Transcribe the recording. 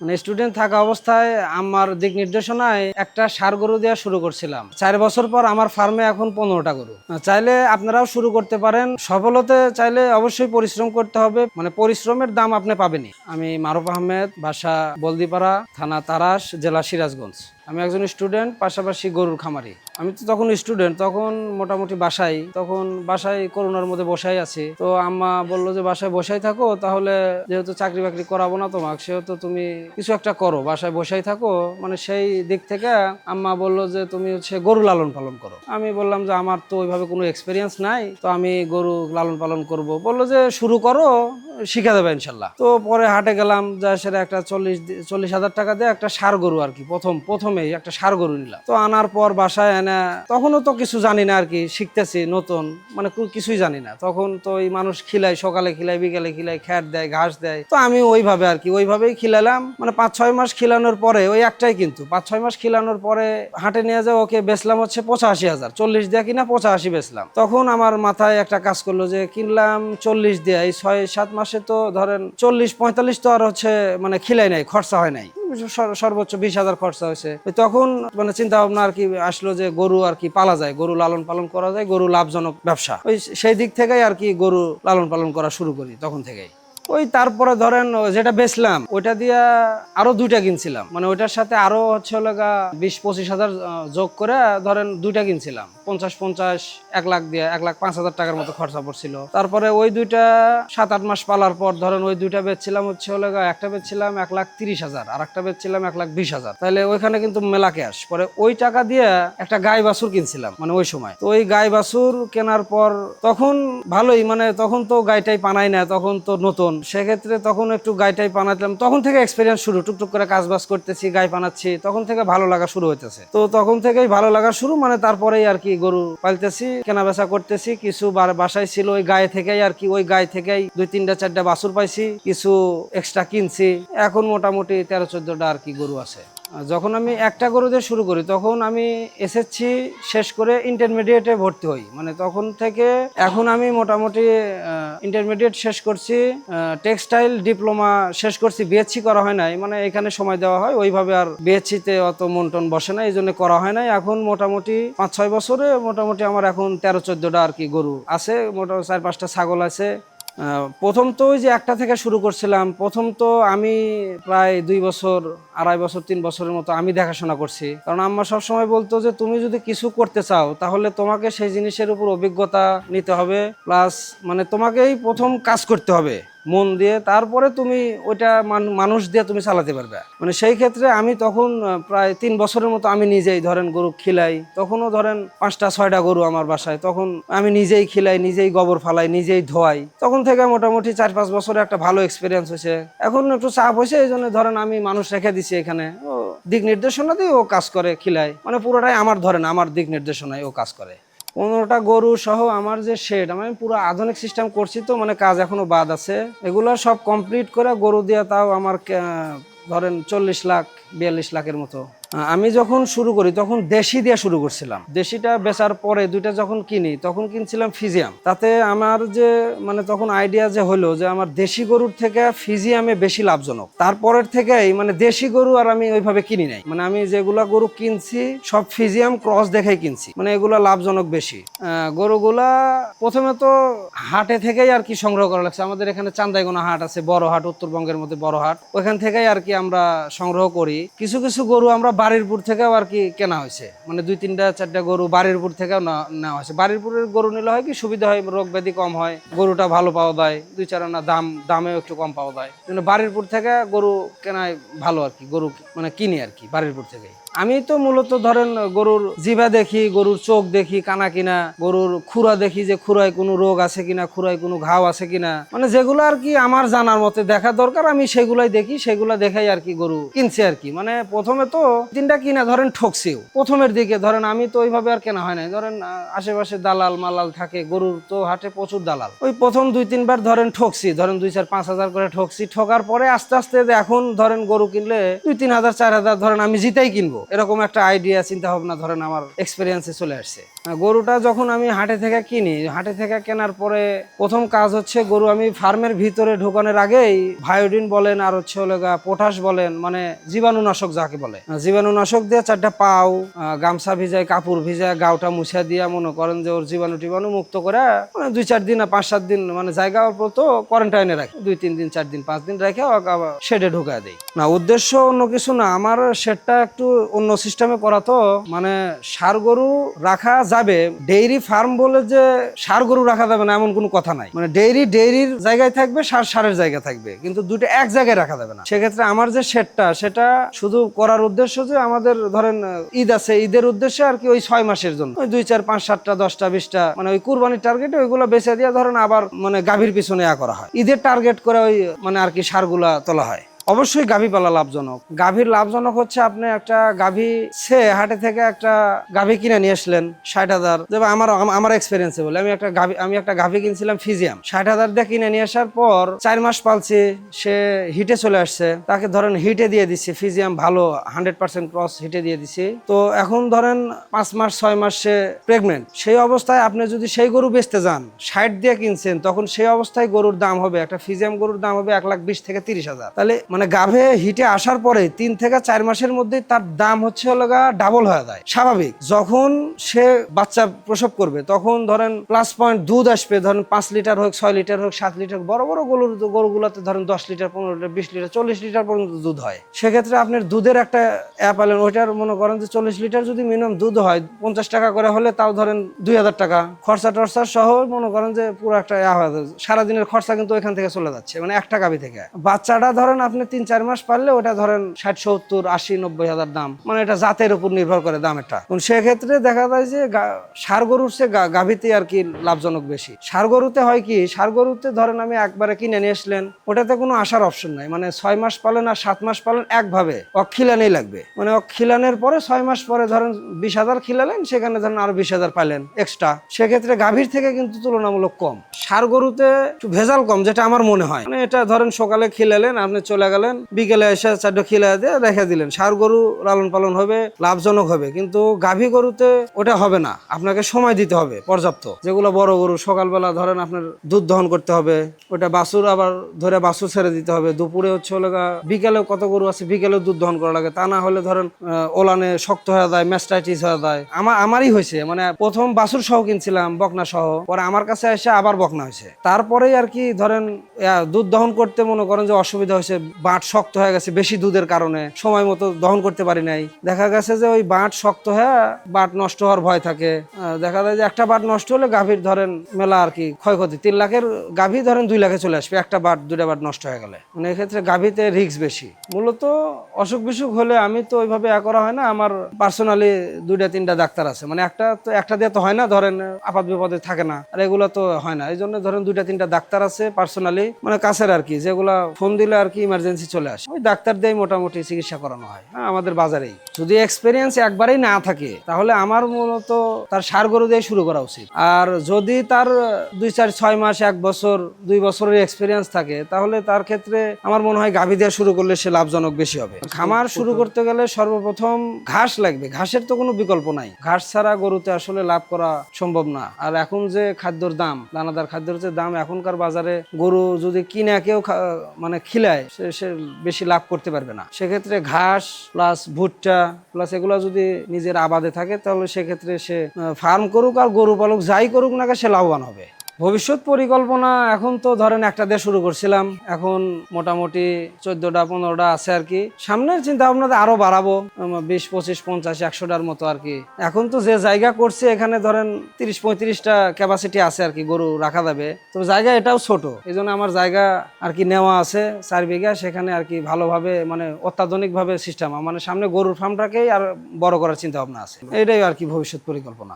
মানে স্টুডেন্ট থাকা অবস্থায় আমার দিক নির্দেশনায় একটা সার গরু দেওয়া শুরু করছিলাম। চার বছর পর আমার ফার্মে এখন পনেরোটা গরু। চাইলে আপনারাও শুরু করতে পারেন। সফলতে চাইলে অবশ্যই পরিশ্রম করতে হবে। মানে পরিশ্রমের দাম আপনি পাবেনি আমি মারুফ আহমেদ, বাসা বলদিপাড়া, থানা তারাস, জেলা সিরাজগঞ্জ। আমি একজন স্টুডেন্ট পাশাপাশি গরুর খামারি। আমি তো তখন স্টুডেন্ট তখন মোটামুটি বাসায়, তখন বাসায় করোনার মধ্যে বসাই আছি। তো আম্মা বলল যে, বাসায় বসাই থাকো, তাহলে যেহেতু চাকরি বাকরি করাবো না তোমাকে, সেহেতু তুমি কিছু একটা করো, বাসায় বসাই থাকো। মানে সেই দিক থেকে আম্মা বলল যে, তুমি হচ্ছে গরু লালন পালন করো। আমি বললাম যে, আমার তো ওইভাবে কোনো এক্সপিরিয়েন্স নাই, তো আমি গরু লালন পালন করব। বলল যে, শুরু করো শিখে দেবে ইনশাল্লাহ। তো পরে হাটে গেলাম, যা সেটা একটা চল্লিশ চল্লিশ হাজার টাকা দিয়ে একটা সার গরু আর কি, প্রথম, প্রথমেই একটা সার গরু নিলাম। তো আনার পর বাসায় এনে, তখনও তো কিছু জানি না আর কি, শিখতেছি নতুন মানে কিছুই জানি না। তখন তো ওই মানুষ খিলাই, সকালে খিলাই, বিকেলে খিলাই খ্যাট দেয়, ঘাস দেয়। তো আমি ওইভাবে আর কি, ওইভাবেই খিলালাম। মানে পাঁচ, ছয় মাস খিলানোর পরে, ওই একটাই কিন্তু, পাঁচ, ছয় মাস খিলানোর পরে হাটে নিয়ে যাও ওকে বেচলাম হচ্ছে পঁচাশি হাজার, চল্লিশ দিয়ে কিনা পঁচাশি বেচলাম। তখন আমার মাথায় একটা কাজ করল যে, কিনলাম চল্লিশ দিয়ে, এই ছয়, সাত মাসে তো ধরেন চল্লিশ, পঁয়তাল্লিশ তো আর হচ্ছে মানে খিলাই নাই, খরচা হয় নাই। সর্বোচ্চ বিশ হাজার খরচা হয়েছে। তখন মানে চিন্তা ভাবনা আর কি আসলো যে গরু আর কি পালা যায়, গরু লালন পালন করা যায়, গরু লাভজনক ব্যবসা। ওই সেই দিক থেকেই আর কি গরু লালন পালন করা শুরু করি তখন থেকেই। ওই তারপরে ধরেন যেটা বেচলাম, ওইটা দিয়া আরও দুইটা কিনছিলাম। মানে ওইটার সাথে আরও হচ্ছে লগা বিশ পঁচিশ হাজার যোগ করে ধরেন দুইটা কিনছিলাম। পঞ্চাশ পঞ্চাশ, এক লাখ দিয়ে, এক লাখ পাঁচ হাজার টাকার মতো খরচা পড়ছিল। তারপরে ওই দুইটা সাত আট মাস পালার পর ধরেন ওই দুইটা বেচছিলাম হচ্ছে লগা একটা বেচছিলাম এক লাখ তিরিশ হাজার, আর একটা বেচছিলাম এক লাখ বিশ হাজার। তাহলে ওইখানে কিন্তু মেলা ক্যাশ। পরে ওই টাকা দিয়ে একটা গাই বাছুর কিনছিলাম মানে ওই সময়। তো ওই গাই বাছুর কেনার পর তখন ভালোই মানে তখন তো গাইটাই পানাই না, তখন তো নতুন। সেক্ষেত্রে তখন একটু গাইটাই পানাতাম তখন থেকে এক্সপিরিয়েন্স শুরু। টুকটুক করে কাজ বাস করতেছি, গাই পানাচ্ছি তখন থেকে ভালো লাগা শুরু হইতেছে। তো তখন থেকেই ভালো লাগা শুরু মানে তারপরেই আর কি গরু পালতেছি কেনা বেচা করতেছি। কিছু বাসায় ছিল ওই গায়ে থেকেই আর কি, ওই গায়ে থেকেই দুই, তিনটা, চারটা বাছুর পাইছি। কিছু এক্সট্রা কিনছি। এখন মোটামুটি তেরো, চোদ্দটা আর কি গরু আছে। যখন আমি একটা গরু দিয়ে শুরু করি, তখন আমি এসএসসি শেষ করে ইন্টারমিডিয়েটে ভর্তি হই। মানে তখন থেকে এখন আমি মোটামুটি ইন্টারমিডিয়েট শেষ করছি টেক্সটাইল ডিপ্লোমা শেষ করছি বিএসসি করা হয় নাই। মানে এখানে সময় দেওয়া হয়, ওইভাবে আর বিএসসিতে অত মন টন বসে না এই জন্য করা হয় নাই। এখন মোটামুটি পাঁচ ছয় বছরে মোটামুটি আমার এখন তেরো চোদ্দটা আর কি গরু আছে, মোটামুটি চার পাঁচটা ছাগল আছে। প্রথম তো ওই যে একটা থেকে শুরু করছিলাম। প্রথম তো আমি প্রায় দুই বছর, আড়াই বছর, তিন বছরের মতো আমি দেখাশোনা করছি। কারণ আম্মা সবসময় বলতো যে, তুমি যদি কিছু করতে চাও, তাহলে তোমাকে সেই জিনিসের উপর অভিজ্ঞতা নিতে হবে। প্লাস মানে তোমাকেই প্রথম কাজ করতে হবে। মন দিয়ে তারপরে তুমি ওইটা মানুষ দিয়ে তুমি চালাতে পারবে। মানে সেই ক্ষেত্রে আমি তখন প্রায় তিন বছরের মতো আমি নিজেই ধরেন গরু খিলাই, তখনও ধরেন পাঁচটা, ছয়টা গরু আমার বাসায়। তখন আমি নিজেই খিলাই, নিজেই গোবর ফালাই, নিজেই ধোয়াই। তখন থেকে মোটামুটি চার পাঁচ বছরে একটা ভালো এক্সপিরিয়েন্স হয়েছে। এখন একটু চাপ হয়েছে, এই জন্য ধরেন আমি মানুষ রেখে দিছি এখানে। ও দিক নির্দেশনা দিয়ে ও কাজ করে খিলাই। মানে পুরোটাই আমার ধরেন, আমার দিক নির্দেশনায় ও কাজ করে। পনেরোটা গরু সহ আমার যে শেড আমি পুরো আধুনিক সিস্টেম করছি তো মানে কাজ এখনও বাদ আছে। এগুলো সব কমপ্লিট করে গরু দিয়ে তাও আমার ধরেন চল্লিশ লাখ বিয়াল্লিশ লাখের মতো। আমি যখন শুরু করি, তখন দেশি দিয়ে শুরু করছিলাম। দেশিটা বেচার পরে দুইটা যখন কিনি, তখন কিনছিলাম ফিজিয়াম। তাতে আমার যে মানে তখন আইডিয়া যে হলো যে আমার দেশি গরুর থেকে ফিজিয়ামে বেশি লাভজনক। তারপরের থেকেই মানে দেশি গরু আর আমি ওইভাবে কিনি নাই। মানে আমি যেগুলা গরু কিনছি, সব ফিজিয়াম ক্রস দেখেই কিনছি। মানে এগুলা লাভজনক বেশি। গরুগুলা প্রথমে তো হাটে থেকেই আর কি সংগ্রহ করা লাগছে। আমাদের এখানে চান্দাইগোনা হাট আছে, বড় হাট, উত্তরবঙ্গের মধ্যে বড় হাট। ওইখান থেকেই আর কি আমরা সংগ্রহ করি। কিছু কিছু গরু আমরা বাড়িরপুর থেকেও আর কি কেনা হয়েছে। মানে দুই তিনটা চারটা গরু বাড়িরপুর থেকেও নেওয়া হয়েছে। বাড়িরপুরের গরু নিলে হয় কি সুবিধা হয়, রোগ ব্যাধি কম হয়, গরুটা ভালো পাওয়া যায়, দুই চার আনা দাম দামেও একটু কম পাওয়া যায়। কিন্তু বাড়িরপুর থেকে গরু কেনায় ভালো আর কি, গরু মানে কিনি আর কি বাড়িরপুর থেকে আমি তো মূলত ধরেন গরুর জিভা দেখি, গরুর চোখ দেখি, কানা কিনা, গরুর খুরা দেখি যে খুরায় কোনো রোগ আছে কিনা, খুরায় কোনো ঘাও আছে কিনা। মানে যেগুলো আর কি আমার জানার মতে দেখা দরকার, আমি সেগুলাই দেখি, সেগুলা দেখাই আর কি গরু কিনছি আর কি। মানে প্রথমে তো তিনটা কিনা ধরেন ঠকছিও। প্রথমের দিকে ধরেন আমি তো ওইভাবে আর কেনা হয় না ধরেন আশেপাশে দালাল মালাল থাকে, গরুর তো হাটে প্রচুর দালাল। ওই প্রথম দুই তিনবার ধরেন ঠকছি, ধরেন দুই চার পাঁচ হাজার করে ঠকছি। ঠকার পরে আস্তে আস্তে এখন ধরেন গরু কিনলে দুই তিন হাজার, চার হাজার ধরেন আমি জিতাই কিনবো। এরকম একটা আইডিয়া চিন্তা ভাবনা ধরেন আমার এক্সপিরিয়েন্সে চলে আসছে। গরুটা যখন আমি হাটে থেকে কিনি, হাটে থেকে কেনার পরে প্রথম কাজ হচ্ছে গরু আমি ফার্মের ভিতরে ঢোকানোর আগেই ভায়োডিন বলেন আর হচ্ছে হলো গা পটাশ বলেন মানে জীবাণুনাশক যাকে বলে। জীবাণুনাশক দিয়ে চারটা পাও গামছা ভিজায়, কাপড় ভিজায় গাওটা মুছা দিয়া মনে করেন যে ওর জীবাণু টিবাণু মুক্ত করে মানে দুই চার দিন পাঁচ সাত দিন মানে জায়গা অল্প তো কোয়ারেন্টাইনে রাখি। দুই, তিন দিন, চার দিন, পাঁচ দিন রেখে শেডে ঢুকায় দেয় না, উদ্দেশ্য অন্য কিছু না, আমার শেডটা একটু অন্য সিস্টেমে করা তো মানে সার গরু রাখা যাবে ডেইরি ফার্ম বলে যে সার গরু রাখা যাবে না এমন কোনো কথা নাই। মানে ডেইরি ডেইরির জায়গায় থাকবে, সার সারের জায়গা থাকবে, কিন্তু দুটো এক জায়গায় রাখা যাবে না। সেক্ষেত্রে আমার যে শেডটা সেটা শুধু করার উদ্দেশ্য যে আমাদের ধরেন, ঈদ আছে, ঈদের উদ্দেশ্যে আর কি ওই ছয় মাসের জন্য। ওই দুই, চার, পাঁচ, সাতটা, দশটা, বিশটা মানে ওই কুরবানির টার্গেটে ওইগুলো বেছে দিয়ে ধরেন আবার মানে গাভীর পিছনে ইয়া করা হয়। ঈদের টার্গেট করে ওই মানে আর কি সারগুলা তোলা হয়। অবশ্যই গাভী পালা লাভজনক। গাভীর লাভজনক হচ্ছে আপনি একটা গাভী সে হাটে থেকে একটা গাভী কিনে নিয়ে আসলেন, ষাট হাজার। যেমন আমার আমার এক্সপিরিয়েন্সে বলে, আমি একটা গাভী, আমি একটা গাভী কিনছিলাম ফিজিয়াম। ষাট হাজার দিয়ে কিনে নিয়ে আসার পর চার মাস পালছি, সে হিটে চলে আসছে। তাকে ধরেন হিটে দিয়ে দিচ্ছি ফিজিয়াম ভালো, হান্ড্রেড পার্সেন্ট ক্রস হিটে দিয়ে দিছি। তো এখন ধরেন পাঁচ মাস, ছয় মাস সে প্রেগনেন্ট সেই অবস্থায় আপনি যদি সেই গরু বেচতে যান, ষাট দিয়ে কিনছেন, তখন সেই অবস্থায় গরুর দাম হবে, একটা ফিজিয়াম গরুর দাম হবে এক লাখ বিশ থেকে তিরিশ হাজার। তাহলে মানে গাভে হিটে আসার পরে তিন থেকে চার মাসের মধ্যে তার দাম হচ্ছে হলো ডাবল হয়ে যায়। স্বাভাবিক, যখন সে বাচ্চা প্রসব করবে, তখন ধরেন প্লাস পয়েন্ট দুধ আসবে, ধরেন পাঁচ লিটার হোক, ছয় লিটার হোক, সাত লিটার বড় বড় গরুর গরুগুলোতে ধরেন দশ লিটার, পনেরো লিটার, বিশ লিটার, চল্লিশ লিটার পর্যন্ত দুধ হয়। সেক্ষেত্রে আপনার দুধের একটা অ্যাপ আলেন, ওইটার মনে করেন যে চল্লিশ লিটার যদি মিনিমাম দুধ হয়, পঞ্চাশ টাকা করে হলে তাও ধরেন দুই হাজার টাকা। খরচা টরচা সহ মনে করেন যে পুরো একটা। সারাদিনের খরচা কিন্তু ওইখান থেকে চলে যাচ্ছে মানে একটা গাভি থেকে। বাচ্চাটা ধরেন আপনি তিন, চার মাস পারলে ওটা ধরেন ষাট, সত্তর, আশি, নব্বই হাজার দাম। মানে এটা জাতের উপর নির্ভর করে দাম এটা। সেক্ষেত্রে দেখা যায় যে ষাঁড় গরুর সে গাভিতে আর কি লাভজনক বেশি। সার গরুতে হয় কি, সার গরুতে ধরেন আমি একবারে কিনে নিয়ে আসলেন, ওটাতে কোনো আসার অপশন নাই। মানে ছয় মাস পালেন আর সাত মাস পালেন একভাবে, অখিলানেই লাগবে। মানে অক্ষিলানের পরে ছয় মাস পরে ধরেন বিশ হাজার খিলালেন, সেখানে ধরেন আরও বিশ হাজার পাইলেন এক্সট্রা সেক্ষেত্রে গাভীর থেকে কিন্তু তুলনামূলক কম। ষাঁড় গরুতে একটু ভেজাল কম, যেটা আমার মনে হয়। মানে এটা ধরেন সকালে খিলালেন, আপনি চলে গেলেন বিকেলে এসে চারটে খিলা দিয়ে রেখে দিলেন। সার গরু লালন পালন হবে, লাভজনক হবে। কিন্তু গাভী গরুতে ওটা হবে না। আপনাকে সময় দিতে হবে পর্যাপ্ত। যেগুলো বড় গরু, সকালবেলা ধরেন আপনার দুধ দহন করতে হবে, ওটা বাছুর আবার ধরে বাছুর ছেড়ে দিতে হবে। দুপুরে হচ্ছে হলো বিকেলে কত গরু আছে বিকেলে দুধ দহন করা লাগে। তা না হলে ধরেন ওলানে শক্ত হয়ে যায়, ম্যাস্টাইটিস হয়ে যায়। আমার আমারই হয়েছে। মানে প্রথম বাছুর সহ কিনছিলাম, বকনা সহ। পরে আমার কাছে এসে আবার বকনা হয়েছে। তারপরেই আর কি ধরেন দুধ দহন করতে মনে করেন যে অসুবিধা হয়েছে বাট শক্ত হয়ে গেছে বেশি দুধের কারণে। সময় মতো দহন করতে পারি নাই। দেখা গেছে যে ওই বাট শক্ত হয়ে বাট নষ্ট হওয়ার ভয় থাকে। দেখা যায় যে একটা বাট নষ্ট হলে গাভীর ধরেন মেলা আর কি ক্ষয়ক্ষতি। তিন লাখের গাভী ধরেন দুই লাখে চলে আসবে, একটা বাট, দুইটা বাট নষ্ট হয়ে গেলে। মানে এক্ষেত্রে গাভীতে রিস্ক বেশি। মূলত অসুখ বিসুখ হলে আমি তো ওইভাবে এ করা হয় না, আমার পার্সোনালি দুইটা, তিনটা ডাক্তার আছে। মানে একটা তো, একটা দিয়ে তো হয় না, ধরেন আপাত বিপদে থাকে না। আর এগুলো তো হয় না। এই জন্য ধরেন দুইটা, তিনটা ডাক্তার আছে পার্সোনালি মানে কাছের আর কি, যেগুলা ফোন দিলে আর কি ইমার্জেন্সি চলে আসে। ওই ডাক্তার দিয়ে মোটামুটি চিকিৎসা করানো হয়। হ্যাঁ আমাদের বাজারেই। যদি এক্সপিরিয়েন্স একবারেই না থাকে, তাহলে আমার মূলত তার সার গরু দিয়ে শুরু করা উচিত। আর যদি তার দুই চার ছয় মাস, এক বছর, দুই বছরের এক্সপিরিয়েন্স থাকে, তাহলে তার ক্ষেত্রে আমার মনে হয় গাভী দিয়ে শুরু করলে সে লাভজনক বেশি হবে। খামার শুরু করতে গেলে সর্বপ্রথম ঘাস লাগবে। ঘাসের তো কোনো বিকল্প নাই। ঘাস ছাড়া গরুতে আসলে লাভ করা সম্ভব না। আর এখন যে খাদ্যর দাম, দানাদার খাদ্যের যে দাম, এখনকার বাজারে গরু যদি কিনে কেউ মানে খিলায় সে বেশি লাভ করতে পারবে না। সেক্ষেত্রে ঘাস প্লাস ভুট্টা প্লাস এগুলো যদি নিজের আবাদে থাকে, তাহলে সেক্ষেত্রে সে ফার্ম করুক আর গরু পালক, যাই করুক না সে লাভবান হবে। ভবিষ্যৎ পরিকল্পনা, এখন তো ধরেন একটা দিয়ে শুরু করছিলাম, এখন মোটামুটি চোদ্দটা, পনেরোটা আছে আর কি। সামনের চিন্তা ভাবনা আরও বাড়াবো বিশ, পঁচিশ, পঞ্চাশ, একশোটার মতো আর কি। এখন তো যে জায়গা করছে, এখানে ধরেন তিরিশ, পঁয়ত্রিশটা ক্যাপাসিটি আছে আর কি, গরু রাখা যাবে। তো জায়গা এটাও ছোট এই আমার জায়গা আর কি নেওয়া আছে, চার বিঘা, সেখানে আর কি ভালোভাবে মানে অত্যাধুনিক ভাবে সিস্টেম মানে সামনে গরুর ফার্মটাকেই আর বড় করার চিন্তা ভাবনা আছে। এটাই আর কি ভবিষ্যৎ পরিকল্পনা।